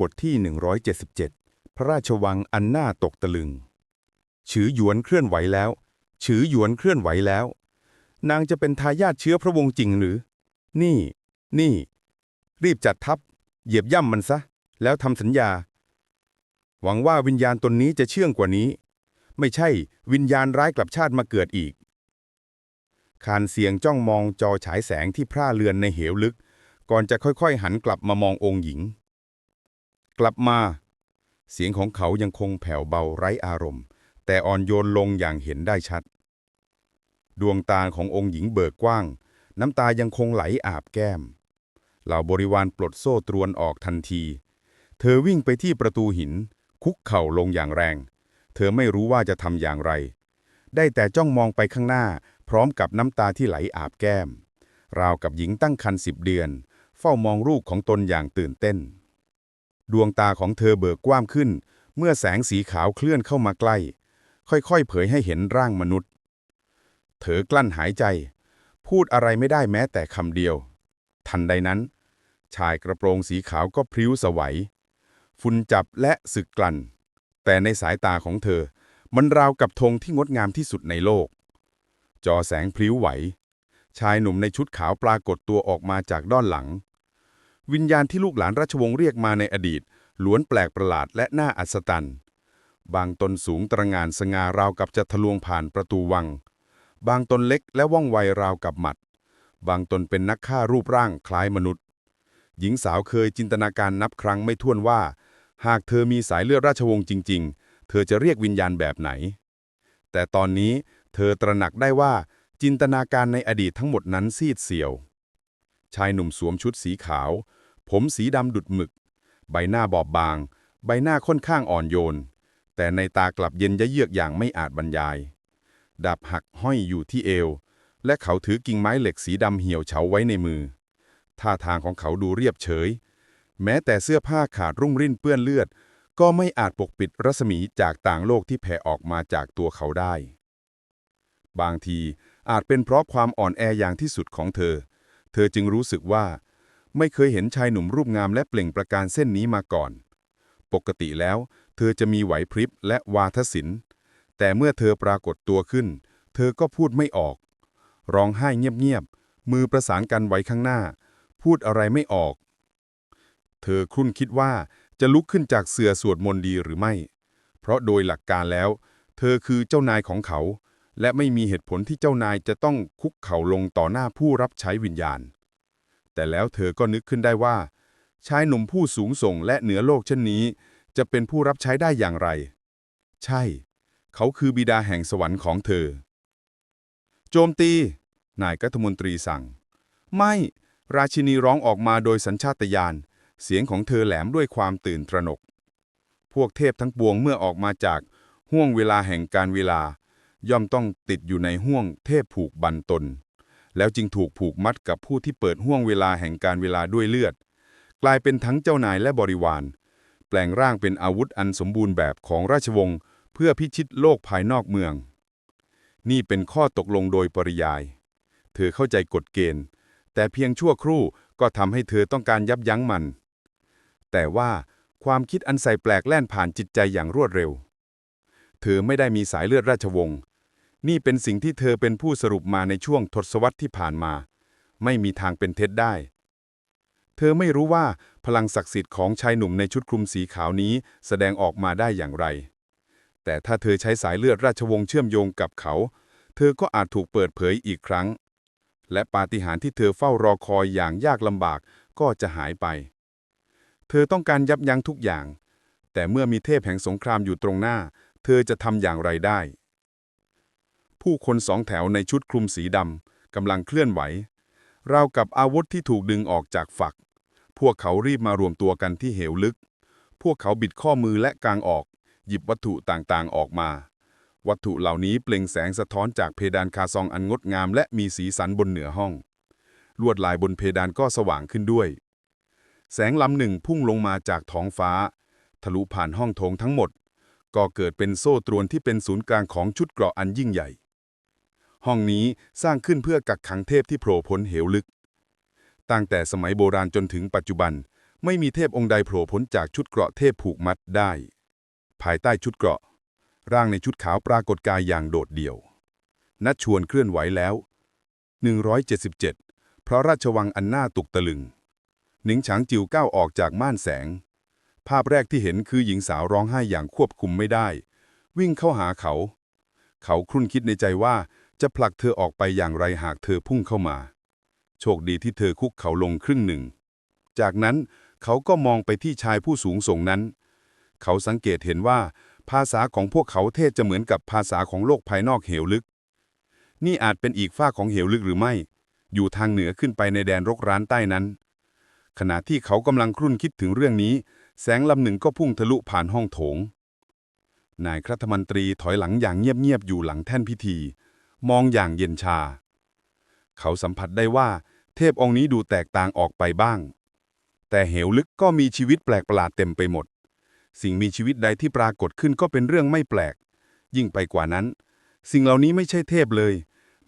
บทที่ 177 พระราชวังอันน่าตกตะลึง ฉือหยวนเคลื่อนไหวแล้ว ฉือหยวนเคลื่อนไหวแล้ว นางจะเป็นทายาทเชื้อพระวงศ์จริงหรือ นี่ นี่ รีบจัดทัพ เหยียบย่ำมันซะ แล้วทำสัญญา หวังว่าวิญญาณตนนี้จะเชื่องกว่านี้ ไม่ใช่วิญญาณร้ายกลับชาติมาเกิดอีก คานเสียงจ้องมองจอฉายแสงที่พร่าเรือนในเหวลึก ก่อนจะค่อยๆ หันกลับมามององค์หญิง กลับมา เสียงของเขายังคงแผ่วเบาไร้อารมณ์ แต่อ่อนโยนลงอย่างเห็นได้ชัด ดวงตาขององค์หญิงเบิกกว้าง น้ำตายังคงไหลอาบแก้ม เหล่าบริวารปลดโซ่ตรวนออกทันที เธอวิ่งไปที่ประตูหิน คุกเข่าลงอย่างแรง เธอไม่รู้ว่าจะทำอย่างไร ได้แต่จ้องมองไปข้างหน้า พร้อมกับน้ำตาที่ไหลอาบแก้ม ราวกับหญิงตั้งครรภ์สิบเดือน เฝ้ามองลูกของตนอย่างตื่นเต้น ดวงตาของเธอเบิกกว้างขึ้น เมื่อแสงสีขาวเคลื่อนเข้ามาใกล้ ค่อยๆ เผยให้เห็นร่างมนุษย์ เธอกลั้นหายใจ พูดอะไรไม่ได้แม้แต่คำเดียว ทันใดนั้น ชายกระโปรงสีขาวก็พริ้วสวัยฝุ่นจับและสึกกลั่น แต่ในสายตาของเธอ มันราวกับธงที่งดงามที่สุดในโลก จอแสงพลิ้วไหว ชายหนุ่มในชุดขาวปรากฏตัวออกมาจากด้านหลัง วิญญาณที่ลูกหลานราชวงศ์เรียกมาในอดีต ล้วนแปลกประหลาดและน่าอัศจรรย์บางตนสูงตระงานสง่าราวกับจะทะลวงผ่านประตูวัง บางตนเล็กและว่องไวราวกับหมัด บางตนเป็นนักฆ่ารูปร่างคล้ายมนุษย์ หญิงสาวเคยจินตนาการนับครั้งไม่ถ้วนว่า หากเธอมีสายเลือดราชวงศ์จริง ๆ เธอจะเรียกวิญญาณแบบไหน แต่ตอนนี้เธอตระหนักได้ว่าจินตนาการในอดีตทั้งหมดนั้นซีดเสียว ชายหนุ่มสวมชุดสีขาว ผมสีดำดุดหมึก ใบหน้าบอบบาง ใบหน้าค่อนข้างอ่อนโยน แต่ในตากลับเย็นยะเยือกอย่างไม่อาจบรรยาย ดาบหักห้อยอยู่ที่เอว และเขาถือกิ่งไม้เหล็กสีดำเหี่ยวเฉาไว้ในมือ ท่าทางของเขาดูเรียบเฉย แม้แต่เสื้อผ้าขาดรุ่งริ่นเปื้อนเลือด ก็ไม่อาจปกปิดรัศมีจากต่างโลกที่แผ่ออกมาจากตัวเขาได้ บางทีอาจเป็นเพราะความอ่อนแออย่างที่สุดของเธอ เธอจึงรู้สึกว่า ไม่เคยเห็นชายหนุ่มรูปงามและเปล่งประการเส้นนี้มาก่อน ปกติแล้ว เธอจะมีไหวพริบและวาทศิลป์ แต่เมื่อเธอปรากฏตัวขึ้น เธอก็พูดไม่ออก ร้องไห้เงียบๆ มือประสานกันไว้ข้างหน้า พูดอะไรไม่ออก เธอครุ่นคิดว่าจะลุกขึ้นจากเสื่อสวดมนต์ดีหรือไม่ เพราะโดยหลักการแล้ว เธอคือเจ้านายของเขา และไม่มีเหตุผลที่เจ้านายจะต้องคุกเข่าลงต่อหน้าผู้รับใช้วิญญาณ แต่แล้วเธอก็นึกขึ้นได้ว่า ชายหนุ่มผู้สูงส่งและเหนือโลกเช่นนี้ จะเป็นผู้รับใช้ได้อย่างไร ใช่ เขาคือบิดาแห่งสวรรค์ของเธอ โจมตี นายกัฐมนตรีสั่ง ไม่ ราชินีร้องออกมาโดยสัญชาตญาณ เสียงของเธอแหลมด้วยความตื่นตระหนก พวกเทพทั้งปวงเมื่อออกมาจากห่วงเวลาแห่งการเวลา ย่อมต้องติดอยู่ในห่วงเทพผูกบันตน แล้วจึงถูกผูกมัดกับผู้ที่เปิดห่วงเวลาแห่งการเวลาด้วยเลือด กลายเป็นทั้งเจ้านายและบริวาร แปลงร่างเป็นอาวุธอันสมบูรณ์แบบของราชวงศ์เพื่อพิชิตโลกภายนอกเมือง นี่เป็นข้อตกลงโดยปริยาย เธอเข้าใจกฎเกณฑ์ แต่เพียงชั่วครู่ก็ทำให้เธอต้องการยับยั้งมัน แต่ว่าความคิดอันใส่แปลกแล่นผ่านจิตใจอย่างรวดเร็ว เธอไม่ได้มีสายเลือดราชวงศ์ นี่เป็นสิ่งที่เธอเป็นผู้สรุปมาในช่วงทศวรรษที่ผ่านมา ไม่มีทางเป็นเท็จได้ เธอไม่รู้ว่าพลังศักดิ์สิทธิ์ของชายหนุ่มในชุดคลุมสีขาวนี้แสดงออกมาได้อย่างไร แต่ถ้าเธอใช้สายเลือดราชวงศ์เชื่อมโยงกับเขา เธอก็อาจถูกเปิดเผยอีกครั้ง และปาฏิหาริย์ที่เธอเฝ้ารอคอยอย่างยากลำบากก็จะหายไป เธอต้องการยับยั้งทุกอย่าง แต่เมื่อมีเทพแห่งสงครามอยู่ตรงหน้า เธอจะทำอย่างไรได้ ผู้คนสองแถวในชุดคลุมสีดำกำลังเคลื่อนไหว ราวกับอาวุธที่ถูกดึงออกจากฝัก พวกเขารีบมารวมตัวกันที่เหวลึก พวกเขาบิดข้อมือและกางออก หยิบวัตถุต่างๆออกมา วัตถุเหล่านี้เปล่งแสงสะท้อนจากเพดานคาซองอันงดงามและมีสีสันบนเหนือห้อง ลวดลายบนเพดานก็สว่างขึ้นด้วยแสงลำหนึ่งพุ่งลงมาจากท้องฟ้า ทะลุผ่านห้องโถงทั้งหมด ก็เกิดเป็นโซ่ตรวนที่เป็นศูนย์กลางของชุดเกราะอันยิ่งใหญ่ ห้องนี้สร้างขึ้นเพื่อกักขังเทพที่โผล่พ้นเหวลึก ตั้งแต่สมัยโบราณจนถึงปัจจุบัน ไม่มีเทพองค์ใดโผล่พ้นจากชุดเกราะเทพผูกมัดได้ ภายใต้ชุดเกราะ ร่างในชุดขาวปรากฏกายอย่างโดดเดี่ยว นัดชวนเคลื่อนไหวแล้ว 177เพราะราชวังอันน่าตุกตะลึง หนิงฉางจิวก้าวออกจากม่านแสง ภาพแรกที่เห็นคือหญิงสาวร้องไห้อย่างควบคุมไม่ได้ วิ่งเข้าหาเขา เขาครุ่นคิดในใจว่าจะผลักเธอออกไปอย่างไรหากเธอพุ่งเข้ามา โชคดีที่เธอคุกเขาลงครึ่งหนึ่ง จากนั้นเขาก็มองไปที่ชายผู้สูงส่งนั้น เขาสังเกตเห็นว่า ภาษาของพวกเขาเทศจะเหมือนกับภาษาของโลกภายนอกเหวลึก นี่อาจเป็นอีกฝ้าของเหวลึกหรือไม่ อยู่ทางเหนือขึ้นไปในแดนรกร้านใต้นั้น ขณะที่เขากำลังครุ่นคิดถึงเรื่องนี้ แสงลำหนึ่งก็พุ่งทะลุผ่านห้องโถง นายรัฐมนตรีถอยหลังอย่างเงียบๆอยู่หลังแท่นพิธี มองอย่างเย็นชา เขาสัมผัสได้ว่า เทพองค์นี้ดูแตกต่างออกไปบ้าง แต่เหวลึกก็มีชีวิตแปลกประหลาดเต็มไปหมด สิ่งมีชีวิตใดที่ปรากฏขึ้นก็เป็นเรื่องไม่แปลก ยิ่งไปกว่านั้น สิ่งเหล่านี้ไม่ใช่เทพเลย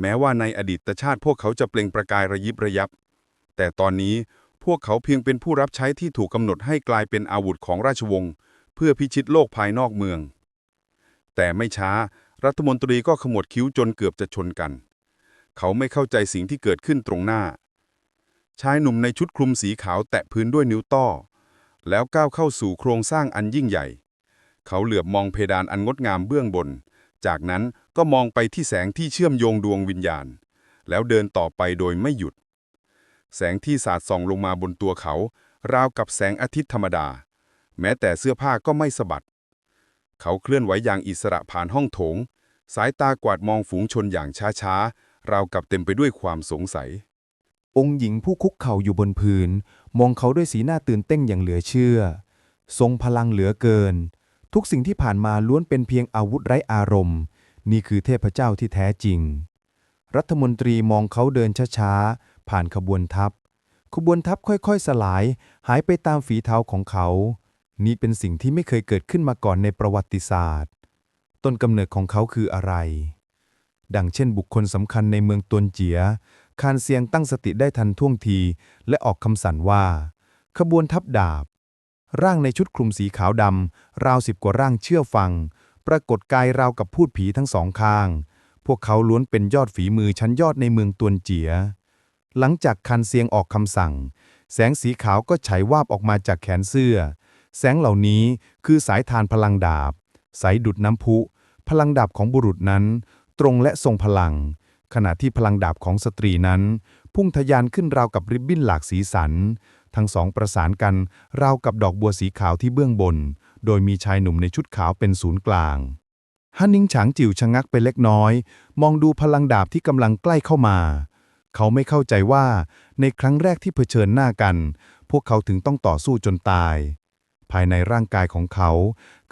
แม้ว่าในอดีตชาติพวกเขาจะเปล่งประกายระยิบระยับ แต่ตอนนี้ พวกเขาเพียงเป็นผู้รับใช้ที่ถูกกำหนดให้กลายเป็นอาวุธของราชวงศ์เพื่อพิชิตโลกภายนอกเมือง แต่ไม่ช้ารัฐมนตรีก็ขมวดคิ้วจนเกือบจะชนกัน เขาไม่เข้าใจสิ่งที่เกิดขึ้นตรงหน้า ชายหนุ่มในชุดคลุมสีขาวแตะพื้นด้วยนิ้วต้อ แล้วก้าวเข้าสู่โครงสร้างอันยิ่งใหญ่ เขาเหลือบมองเพดานอันงดงามเบื้องบน จากนั้นก็มองไปที่แสงที่เชื่อมโยงดวงวิญญาณ แล้วเดินต่อไปโดยไม่หยุด แสงที่สาดส่องลงมาบนตัวเขา ราวกับแสงอาทิตย์ธรรมดา แม้แต่เสื้อผ้าก็ไม่สะบัด เขาเคลื่อนไหวอย่างอิสระผ่านห้องโถง สายตากวาดมองฝูงชนอย่างช้าๆ ราวกับเต็มไปด้วยความสงสัย องค์หญิงผู้คุกเข่าอยู่บนพื้น มองเขาด้วยสีหน้าตื่นเต้นอย่างเหลือเชื่อ ทรงพลังเหลือเกิน ทุกสิ่งที่ผ่านมาล้วนเป็นเพียงอาวุธไร้อารมณ์ นี่คือเทพเจ้าที่แท้จริง รัฐมนตรีมองเขาเดินช้าๆ ผ่านขบวนทัพ ขบวนทัพค่อยๆ สลาย หายไปตามฝีเท้าของเขา นี่เป็นสิ่งที่ไม่เคยเกิดขึ้นมาก่อนในประวัติศาสตร์ ต้นกำเนิดของเขาคืออะไร ดังเช่นบุคคลสำคัญในเมืองตวนเจีย คานเซียงตั้งสติได้ทันท่วงที และออกคำสั่นว่า ขบวนทัพดาบ ร่างในชุดคลุมสีขาวดำราวสิบกว่าร่างเชื่อฟัง ปรากฏกายราวกับพูดผีทั้งสองข้างพวกเขาล้วนเป็นยอดฝีมือชั้นยอดในเมืองตวนเจีย หลังจากคันเซียงออกคำสั่ง แสงสีขาวก็ฉายวาบออกมาจากแขนเสื้อ แสงเหล่านี้คือสายทานพลังดาบใสดุดน้ำพุ พลังดาบของบุรุษนั้น ตรงและทรงพลัง ขณะที่พลังดาบของสตรีนั้น พุ่งทะยานขึ้นราวกับริบบิ้นหลากสีสัน ทั้งสองประสานกันราวกับดอกบัวสีขาวที่เบื้องบน โดยมีชายหนุ่มในชุดขาวเป็นศูนย์กลางฮันนิงฉางจิ๋วชะงักไปเล็กน้อย มองดูพลังดาบที่กำลังใกล้เข้ามา เขาไม่เข้าใจว่าในครั้งแรกที่เผชิญหน้ากัน พวกเขาถึงต้องต่อสู้จนตาย ภายในร่างกายของเขา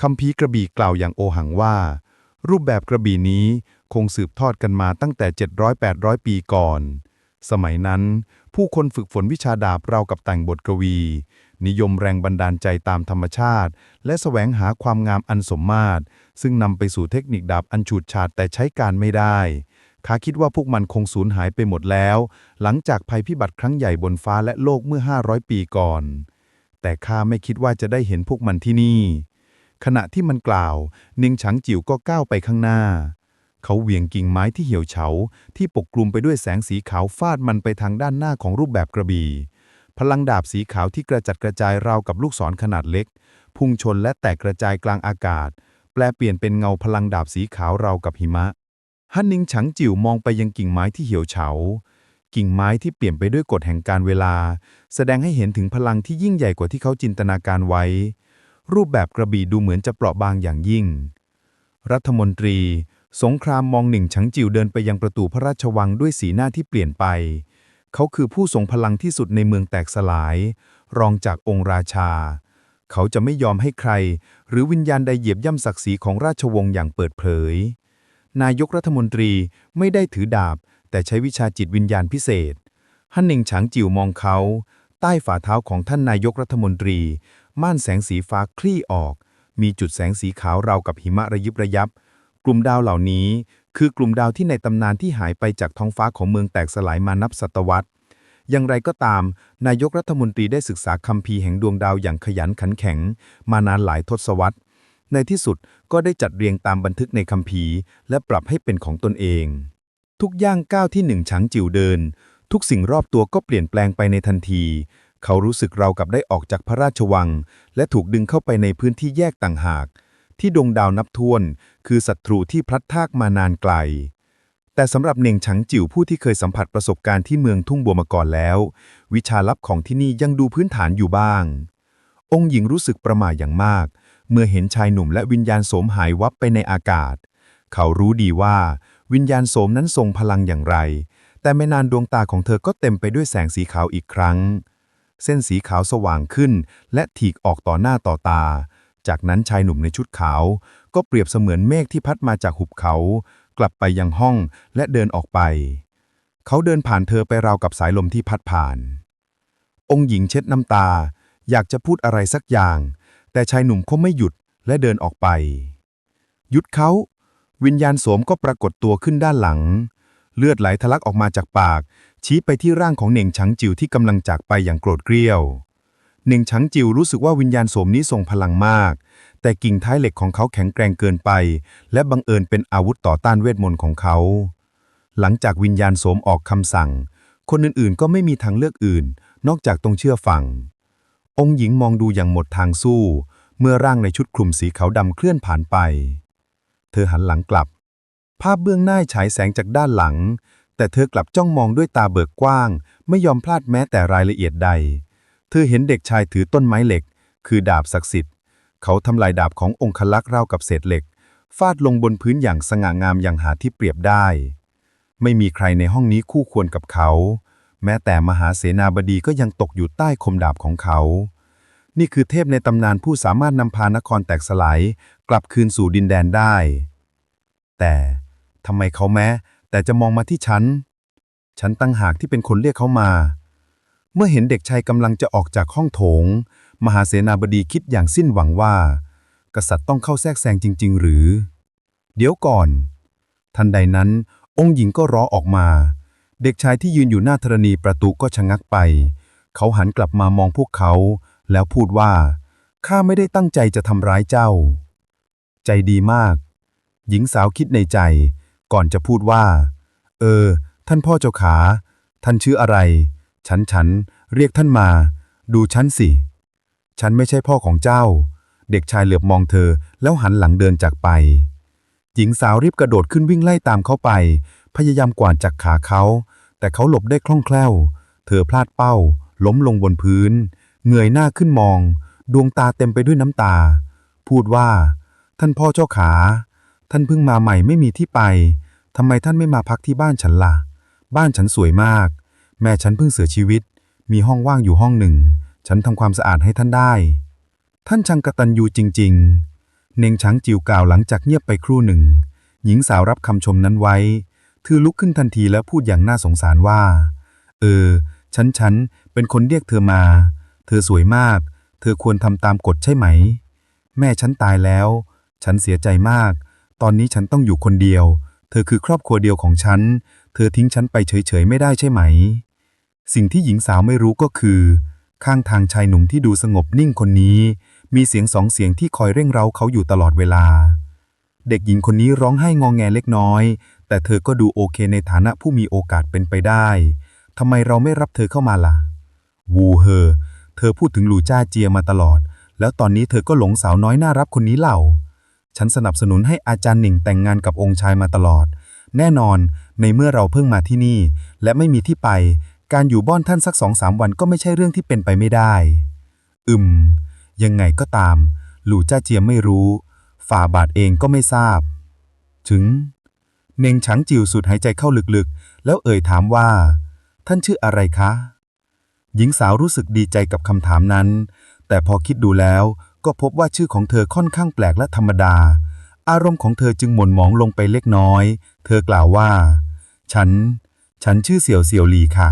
คัมภีกระบี่กล่าวอย่างโอหังว่า รูปแบบกระบี่นี้คงสืบทอดกันมาตั้งแต่ 700-800 ปีก่อน สมัยนั้น ผู้คนฝึกฝนวิชาดาบราวกับแต่งบทกวี นิยมแรงบันดาลใจตามธรรมชาติ และแสวงหาความงามอันสมมาตร ซึ่งนำไปสู่เทคนิคดาบอันฉูดฉาดแต่ใช้การไม่ได้ ข้าคิดว่าพวกมันคงสูญหายไปหมดแล้ว หลังจากภัยพิบัติครั้งใหญ่บนฟ้าและโลกเมื่อ 500 ปีก่อน แต่ข้าไม่คิดว่าจะได้เห็นพวกมันที่นี่ ขณะที่มันกล่าวนิงฉังจิ๋วก็ก้าวไปข้างหน้า เขาเหวี่ยงกิ่งไม้ที่เหี่ยวเฉา ที่ปกคลุมไปด้วยแสงสีขาวฟาดมันไปทางด้านหน้าของรูปแบบกระบี่ พลังดาบสีขาวที่กระจัดกระจายราวกับลูกศรขนาดเล็ก พุ่งชนและแตกกระจายกลางอากาศ แปลเปลี่ยนเป็นเงาพลังดาบสีขาวราวกับหิมะ ฮันนิงฉังจิ๋วมองไปยังกิ่งไม้ที่เหี่ยวเฉา กิ่งไม้ที่เปลี่ยนไปด้วยกฎแห่งการเวลา แสดงให้เห็นถึงพลังที่ยิ่งใหญ่กว่าที่เขาจินตนาการไว้ รูปแบบกระบี่ดูเหมือนจะเปราะบางอย่างยิ่ง รัฐมนตรี สงครามมองหนึ่งฉังจิ๋วเดินไปยังประตูพระราชวังด้วยสีหน้าที่เปลี่ยนไป เขาคือผู้ทรงพลังที่สุดในเมืองแตกสลาย รองจากองค์ราชา เขาจะไม่ยอมให้ใคร หรือวิญญาณใดเหยียบย่ำศักดิ์ศรีของราชวงศ์อย่างเปิดเผย นายกรัฐมนตรีไม่ได้ถือดาบ แต่ใช้วิชาจิตวิญญาณพิเศษ ฮันหนิงฉางจิ๋วมองเขา ใต้ฝ่าเท้าของท่านนายกรัฐมนตรี ม่านแสงสีฟ้าคลี่ออก มีจุดแสงสีขาวราวกับหิมะระยิบระยับ กลุ่มดาวเหล่านี้ คือกลุ่มดาวที่ในตำนานที่หายไปจากท้องฟ้าของเมืองแตกสลายมานับศตวรรษอย่างไรก็ตาม นายกรัฐมนตรีได้ศึกษาคัมภีร์แห่งดวงดาวอย่างขยันขันแข็ง มานานหลายทศวรรษ ในที่สุดก็ได้จัดเรียงตามบันทึกในคัมภีร์ และปรับให้เป็นของตนเอง ทุกย่างก้าวที่หนึ่งช้างจิ๋วเดิน ทุกสิ่งรอบตัวก็เปลี่ยนแปลงไปในทันที เขารู้สึกเรากับได้ออกจากพระราชวัง และถูกดึงเข้าไปในพื้นที่แยกต่างหาก ที่ดวงดาวนับทวน คือศัตรูที่พลัดพรากมานานไกลแต่สำหรับเน่งฉังจิ๋วผู้ที่เคยสัมผัสประสบการณ์ที่เมืองทุ่งบัวมาก่อนแล้ว วิชาลับของที่นี่ยังดูพื้นฐานอยู่บ้าง องค์หญิงรู้สึกประหม่าอย่างมาก เมื่อเห็นชายหนุ่มและวิญญาณโสมหายวับไปในอากาศ เขารู้ดีว่าวิญญาณโสมนั้นทรงพลังอย่างไร แต่ไม่นานดวงตาของเธอก็เต็มไปด้วยแสงสีขาวอีกครั้ง เส้นสีขาวสว่างขึ้น และถีกออกต่อหน้าต่อตา จากนั้นชายหนุ่มในชุดขาว ก็เปรียบเสมือนเมฆที่พัดมาจากหุบเขา กลับไปยังห้องและเดินออกไป เขาเดินผ่านเธอไปราวกับสายลมที่พัดผ่าน องค์หญิงเช็ดน้ำตา อยากจะพูดอะไรสักอย่าง แต่ชายหนุ่มเขาไม่หยุดและเดินออกไป หยุดเขา วิญญาณโสมก็ปรากฏตัวขึ้นด้านหลัง เลือดไหลทะลักออกมาจากปาก ชี้ไปที่ร่างของเหน่งชังจิวที่กำลังจากไปอย่างโกรธเกรี้ยวเหน่งชังจิวรู้สึกว่าวิญญาณโสมนี้ทรงพลังมาก แต่กิ่งท้ายเหล็กของเขาแข็งแกร่งเกินไป และบังเอิญเป็นอาวุธต่อต้านเวทมนต์ของเขา หลังจากวิญญาณโสมออกคำสั่ง คนอื่นๆ ก็ไม่มีทางเลือกอื่น นอกจากต้องเชื่อฟัง องค์หญิงมองดูอย่างหมดทางสู้ เมื่อร่างในชุดคลุมสีขาวดำเคลื่อนผ่านไป เธอหันหลังกลับ ภาพเบื้องหน้าฉายแสงจากด้านหลัง แต่เธอกลับจ้องมองด้วยตาเบิกกว้าง ไม่ยอมพลาดแม้แต่รายละเอียดใด เธอเห็นเด็กชายถือต้นไม้เหล็ก คือดาบศักดิ์สิทธิ์ เขาทำลายดาบขององคลักษ์ราวกับเศษเหล็ก ฟาดลงบนพื้นอย่างสง่างามอย่างหาที่เปรียบได้ ไม่มีใครในห้องนี้คู่ควรกับเขา แม้แต่มหาเสนาบดีก็ยังตกอยู่ใต้คมดาบของเขา นี่คือเทพในตำนานผู้สามารถนำพานครแตกสลายกลับคืนสู่ดินแดนได้ แต่ทำไมเขาแม้ แต่จะมองมาที่ฉัน ฉันตั้งหากที่เป็นคนเรียกเขามา เมื่อเห็นเด็กชายกำลังจะออกจากห้องโถง มหาเสนาบดีคิดอย่างสิ้นหวังว่า กษัตริย์ต้องเข้าแทรกแซงจริง ๆ หรือ เดี๋ยวก่อน ทันใดนั้น องค์หญิงก็ร้องออกมา เด็กชายที่ยืนอยู่หน้าธรณีประตูก็ชะงักไป เขาหันกลับมามองพวกเขา แล้วพูดว่า ข้าไม่ได้ตั้งใจจะทำร้ายเจ้า ใจดีมาก หญิงสาวคิดในใจ ก่อนจะพูดว่า เออ ท่านพ่อเจ้าขา ท่านชื่ออะไร ฉันฉัน เรียกท่านมา ดูฉันสิ ฉันไม่ใช่พ่อของเจ้า เด็กชายเหลือบมองเธอ แล้วหันหลังเดินจากไป หญิงสาวรีบกระโดดขึ้นวิ่งไล่ตามเขาไป พยายามกวาดจากขาเขา แต่เขาหลบได้คล่องแคล่ว เธอพลาดเป้า ล้มลงบนพื้น เงยหน้าขึ้นมอง ดวงตาเต็มไปด้วยน้ำตา พูดว่า ท่านพ่อเจ้าขา ท่านเพิ่งมาใหม่ไม่มีที่ไปทำไมท่านไม่มาพักที่บ้านฉันล่ะ บ้านฉันสวยมาก แม่ฉันเพิ่งเสียชีวิต มีห้องว่างอยู่ห้องหนึ่ง ฉันทำความสะอาดให้ท่านได้ ท่านช่างกตัญญูจริง ๆ เนงช้างจิวกล่าวหลังจากเงียบไปครู่หนึ่ง หญิงสาวรับคำชมนั้นไว้ เธอลุกขึ้นทันทีแล้วพูดอย่างน่าสงสารว่า เออ ฉันฉันเป็นคนเรียกเธอมา เธอสวยมาก เธอควรทำตามกฎใช่ไหม แม่ฉันตายแล้ว ฉันเสียใจมาก ตอนนี้ฉันต้องอยู่คนเดียว เธอคือครอบครัวเดียวของฉัน เธอทิ้งฉันไปเฉยๆไม่ได้ใช่ไหม สิ่งที่หญิงสาวไม่รู้ก็คือ ข้างทางชายหนุ่มที่ดูสงบนิ่งคนนี้ มีเสียงสองเสียงที่คอยเร่งเร้าเขาอยู่ตลอดเวลาเด็กหญิงคนนี้ร้องไห้งองแงเล็กน้อย แต่เธอก็ดูโอเคในฐานะผู้มีโอกาสเป็นไปได้ทำไมเราไม่รับเธอเข้ามาล่ะ วูเฮอเธอพูดถึงหลูจ้าเจียมาตลอด แล้วตอนนี้เธอก็หลงสาวน้อยน่ารักคนนี้เหล่า ฉันสนับสนุนให้อาจารย์หนิงแต่งงานกับองค์ชายมาตลอด แน่นอนในเมื่อเราเพิ่งมาที่นี่ และไม่มีที่ไป การอยู่บ้านท่านสักสองสามวันก็ไม่ใช่เรื่องที่เป็นไปไม่ได้อึมยังไงก็ตาม หลู่จ้าเจียไม่รู้ ฝ่าบาทเองก็ไม่ทราบ ถึง เนงฉังจิวสูดหายใจเข้าลึกๆ แล้วเอ่ยถามว่า ท่านชื่ออะไรคะ หญิงสาวรู้สึกดีใจกับคำถามนั้น แต่พอคิดดูแล้วก็พบว่าชื่อของเธอค่อนข้างแปลกและธรรมดา อารมณ์ของเธอจึงหม่นหมองลงไปเล็กน้อย เธอกล่าวว่า ฉัน ฉันชื่อเสี่ยวเสี่ยวหลีค่ะ